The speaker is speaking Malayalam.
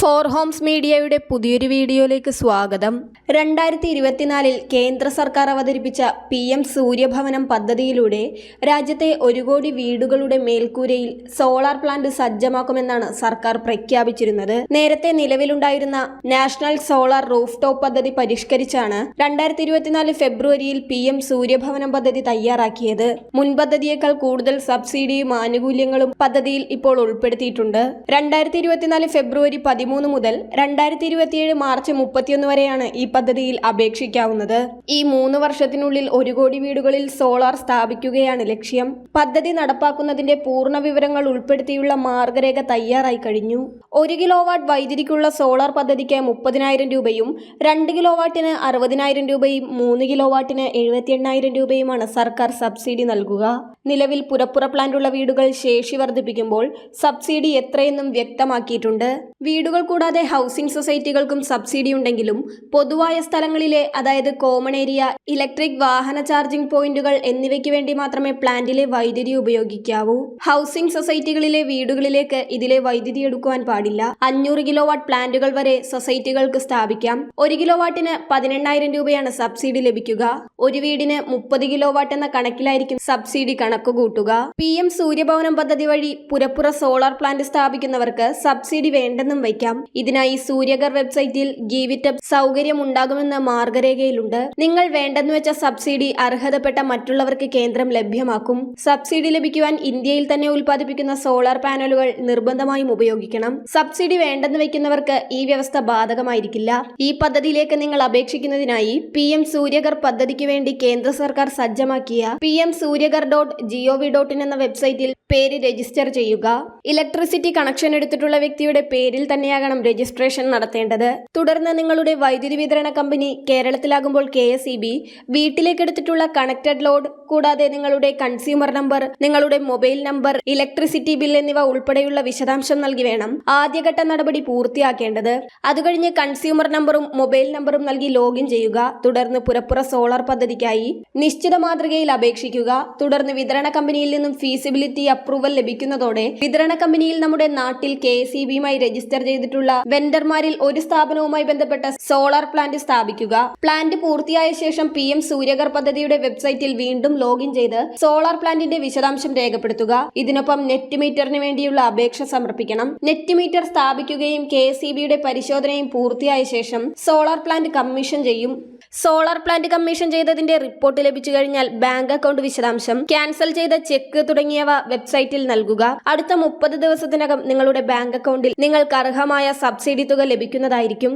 ഫോർ ഹോംസ് മീഡിയയുടെ പുതിയൊരു വീഡിയോയിലേക്ക് സ്വാഗതം. രണ്ടായിരത്തി ഇരുപത്തിനാലിൽ കേന്ദ്ര സർക്കാർ അവതരിപ്പിച്ച പി എം സൂര്യഭവനം പദ്ധതിയിലൂടെ രാജ്യത്തെ ഒരു കോടി വീടുകളുടെ മേൽക്കൂരയിൽ സോളാർ പ്ലാന്റ് സജ്ജമാക്കുമെന്നാണ് സർക്കാർ പ്രഖ്യാപിച്ചിരുന്നത്. നേരത്തെ നിലവിലുണ്ടായിരുന്ന നാഷണൽ സോളാർ റൂഫ് ടോപ്പ് പദ്ധതി പരിഷ്കരിച്ചാണ് രണ്ടായിരത്തി ഇരുപത്തിനാല് ഫെബ്രുവരിയിൽ പി എം സൂര്യഭവനം പദ്ധതി തയ്യാറാക്കിയത്. മുൻ പദ്ധതിയേക്കാൾ കൂടുതൽ സബ്സിഡിയും ആനുകൂല്യങ്ങളും പദ്ധതിയിൽ ഇപ്പോൾ ഉൾപ്പെടുത്തിയിട്ടുണ്ട്. രണ്ടായിരത്തി ഇരുപത്തിനാല് ഫെബ്രുവരി പതിമൂന്ന് മുതൽ രണ്ടായിരത്തി ഇരുപത്തിയേഴ് മാർച്ച് മുപ്പത്തിയൊന്ന് വരെയാണ് ഈ പദ്ധതിയിൽ അപേക്ഷിക്കാവുന്നത്. ഈ മൂന്ന് വർഷത്തിനുള്ളിൽ ഒരു കോടി വീടുകളിൽ സോളാർ സ്ഥാപിക്കുകയാണ് ലക്ഷ്യം. പദ്ധതി നടപ്പാക്കുന്നതിന്റെ പൂർണ വിവരങ്ങൾ ഉൾപ്പെടുത്തിയുള്ള മാർഗരേഖ തയ്യാറായി കഴിഞ്ഞു. ഒരു കിലോ വാട്ട് വൈദ്യുതിക്കുള്ള സോളാർ പദ്ധതിക്ക് മുപ്പതിനായിരം രൂപയും രണ്ട് കിലോ വാട്ടിന് അറുപതിനായിരം രൂപയും മൂന്ന് കിലോ വാട്ടിന് എഴുപത്തി രൂപയുമാണ് സർക്കാർ സബ്സിഡി നൽകുക. നിലവിൽ പുരപ്പുറ പ്ലാന്റുള്ള വീടുകൾ ശേഷി വർദ്ധിപ്പിക്കുമ്പോൾ സബ്സിഡി എത്രയെന്നും വ്യക്തമാക്കിയിട്ടുണ്ട്. വീടുകൾ കൂടാതെ ഹൗസിംഗ് സൊസൈറ്റികൾക്കും സബ്സിഡി ഉണ്ടെങ്കിലും പൊതുവായ സ്ഥലങ്ങളിലെ അതായത് കോമൺ ഏരിയ ഇലക്ട്രിക് വാഹന ചാർജിംഗ് പോയിന്റുകൾ എന്നിവയ്ക്ക് വേണ്ടി മാത്രമേ പ്ലാന്റിലെ വൈദ്യുതി ഉപയോഗിക്കാവൂ. ഹൗസിംഗ് സൊസൈറ്റികളിലെ വീടുകളിലേക്ക് ഇതിലെ വൈദ്യുതി എടുക്കുവാൻ പാടില്ല. അഞ്ഞൂറ് കിലോ വാട്ട് പ്ലാന്റുകൾ വരെ സൊസൈറ്റികൾക്ക് സ്ഥാപിക്കാം. ഒരു കിലോ വാട്ടിന് പതിനെണ്ണായിരം രൂപയാണ് സബ്സിഡി ലഭിക്കുക. ഒരു വീടിന് മുപ്പത് കിലോ വാട്ട് എന്ന കണക്കിലായിരിക്കും സബ്സിഡി കണക്ക്. കൂട്ടുക. പി എം സൂര്യഭവനം പദ്ധതി വഴി പുരപ്പുറ സോളാർ പ്ലാന്റ് സ്ഥാപിക്കുന്നവർക്ക് സബ്സിഡി വേണ്ടെന്നും വയ്ക്കാം. ഇതിനായി സൂര്യഗർ വെബ്സൈറ്റിൽ ഗീവിറ്റപ്പ് സൗകര്യം ഉണ്ടാകുമെന്ന് മാർഗരേഖയിലുണ്ട്. നിങ്ങൾ വേണ്ടെന്ന് വെച്ച സബ്സിഡി അർഹതപ്പെട്ട മറ്റുള്ളവർക്ക് കേന്ദ്രം ലഭ്യമാക്കും. സബ്സിഡി ലഭിക്കുവാൻ ഇന്ത്യയിൽ തന്നെ ഉൽപ്പാദിപ്പിക്കുന്ന സോളാർ പാനലുകൾ നിർബന്ധമായും ഉപയോഗിക്കണം. സബ്സിഡി വേണ്ടെന്ന് വയ്ക്കുന്നവർക്ക് ഈ വ്യവസ്ഥ ബാധകമായിരിക്കില്ല. ഈ പദ്ധതിയിലേക്ക് നിങ്ങൾ അപേക്ഷിക്കുന്നതിനായി പി എം സൂര്യഗർ പദ്ധതിക്ക് വേണ്ടി കേന്ദ്ര സർക്കാർ സജ്ജമാക്കിയ P M Suryaghar dot gov dot in എന്ന വെബ്സൈറ്റിൽ പേര് രജിസ്റ്റർ ചെയ്യുക. ഇലക്ട്രിസിറ്റി കണക്ഷൻ എടുത്തിട്ടുള്ള വ്യക്തിയുടെ പേരിൽ തന്നെയാകണം രജിസ്ട്രേഷൻ നടത്തേണ്ടത്. തുടർന്ന് നിങ്ങളുടെ വൈദ്യുതി വിതരണ കമ്പനി കേരളത്തിലാകുമ്പോൾ കെ എസ് ഇ ബി വീട്ടിലേക്ക് എടുത്തിട്ടുള്ള കണക്റ്റഡ് ലോഡ് കൂടാതെ നിങ്ങളുടെ കൺസ്യൂമർ നമ്പർ നിങ്ങളുടെ മൊബൈൽ നമ്പർ ഇലക്ട്രിസിറ്റി ബിൽ എന്നിവ ഉൾപ്പെടെയുള്ള വിശദാംശം നൽകി വേണം. ആദ്യഘട്ട നടപടി പൂർത്തിയാക്കേണ്ടത്. അതുകഴിഞ്ഞ് കൺസ്യൂമർ നമ്പറും മൊബൈൽ നമ്പറും നൽകി ലോഗിൻ ചെയ്യുക. തുടർന്ന് പുരപ്പുറ സോളാർ പദ്ധതിക്കായി നിശ്ചിത മാതൃകയിൽ അപേക്ഷിക്കുക. തുടർന്ന് വിതരണ കമ്പനിയിൽ നിന്നും ഫീസിബിലിറ്റി അപ്രൂവൽ ലഭിക്കുന്നതോടെ വിതരണ കമ്പനിയിൽ നമ്മുടെ നാട്ടിൽ കെ ബിയുമായി രജിസ്റ്റർ ചെയ്തിട്ടുള്ള വെണ്ടർമാരിൽ ഒരു സ്ഥാപനവുമായി ബന്ധപ്പെട്ട സോളാർ പ്ലാന്റ് സ്ഥാപിക്കുക. പ്ലാന്റ് പൂർത്തിയായ ശേഷം പി എം സൂര്യകർ പദ്ധതിയുടെ വെബ്സൈറ്റിൽ വീണ്ടും ലോഗിൻ ചെയ്ത് സോളാർ പ്ലാന്റിന്റെ വിശദാംശം രേഖപ്പെടുത്തുക. ഇതിനൊപ്പം നെറ്റ് മീറ്ററിന് വേണ്ടിയുള്ള അപേക്ഷ സമർപ്പിക്കണം. നെറ്റ് മീറ്റർ സ്ഥാപിക്കുകയും കെ ബിയുടെ പരിശോധനയും പൂർത്തിയായ ശേഷം സോളാർ പ്ലാന്റ് കമ്മീഷൻ ചെയ്യും. സോളാർ പ്ലാന്റ് കമ്മീഷൻ ചെയ്തതിന്റെ റിപ്പോർട്ട് ലഭിച്ചു കഴിഞ്ഞാൽ ബാങ്ക് അക്കൗണ്ട് വിശദാംശം. ക്യാൻസൽ ചെയ്ത ചെക്ക് തുടങ്ങിയവ വെബ്സൈറ്റിൽ നൽകുക. അടുത്ത മുപ്പത് ദിവസത്തിനകം നിങ്ങളുടെ ബാങ്ക് അക്കൗണ്ടിൽ നിങ്ങൾക്ക് അർഹമായ സബ്സിഡി തുക ലഭിക്കുന്നതായിരിക്കും.